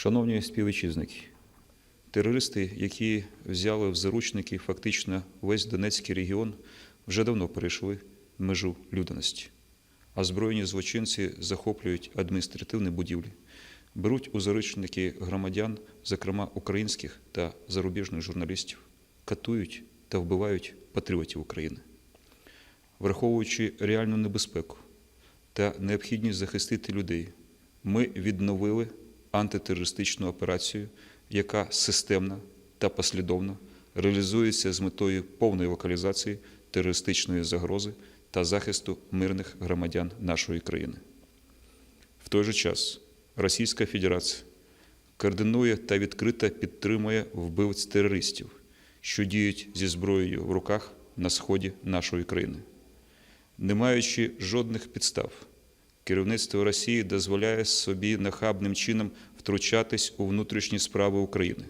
Шановні співвітчизники, терористи, які взяли в заручники фактично весь Донецький регіон, вже давно перейшли межу людяності. А збройні злочинці захоплюють адміністративні будівлі, беруть у заручники громадян, зокрема українських та зарубіжних журналістів, катують та вбивають патріотів України. Враховуючи реальну небезпеку та необхідність захистити людей, ми відновили антитерористичну операцію, яка системно та послідовно реалізується з метою повної локалізації терористичної загрози та захисту мирних громадян нашої країни. В той же час Російська Федерація координує та відкрито підтримує вбивць терористів, що діють зі зброєю в руках на сході нашої країни. Не маючи жодних підстав, керівництво Росії дозволяє собі нахабним чином втручатись у внутрішні справи України.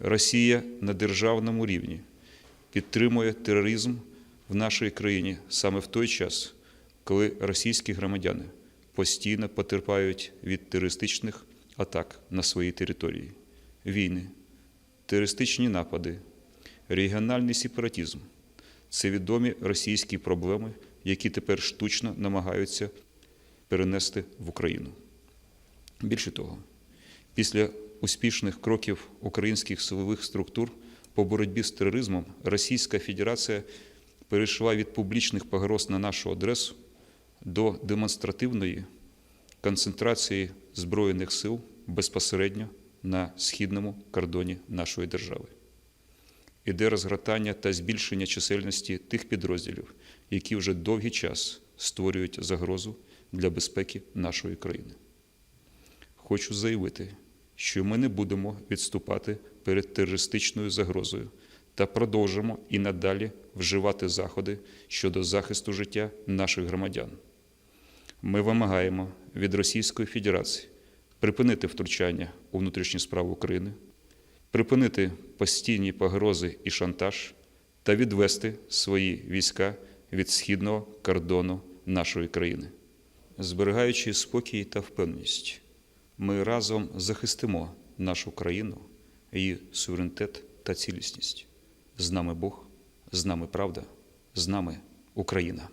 Росія на державному рівні підтримує тероризм в нашій країні саме в той час, коли російські громадяни постійно потерпають від терористичних атак на своїй території, війни, терористичні напади, регіональний сепаратизм це відомі російські проблеми, які тепер штучно намагаються перенести в Україну. Більше того, після успішних кроків українських силових структур по боротьбі з тероризмом Російська Федерація перейшла від публічних погроз на нашу адресу до демонстративної концентрації Збройних сил безпосередньо на східному кордоні нашої держави. Іде розгортання та збільшення чисельності тих підрозділів, які вже довгий час створюють загрозу для безпеки нашої країни. Хочу заявити, що ми не будемо відступати перед терористичною загрозою та продовжимо і надалі вживати заходи щодо захисту життя наших громадян. Ми вимагаємо від Російської Федерації припинити втручання у внутрішні справи України, припинити постійні погрози і шантаж та відвести свої війська від східного кордону нашої країни. Зберігаючи спокій та впевненість, ми разом захистимо нашу країну, її суверенітет та цілісність. З нами Бог, з нами правда, з нами Україна.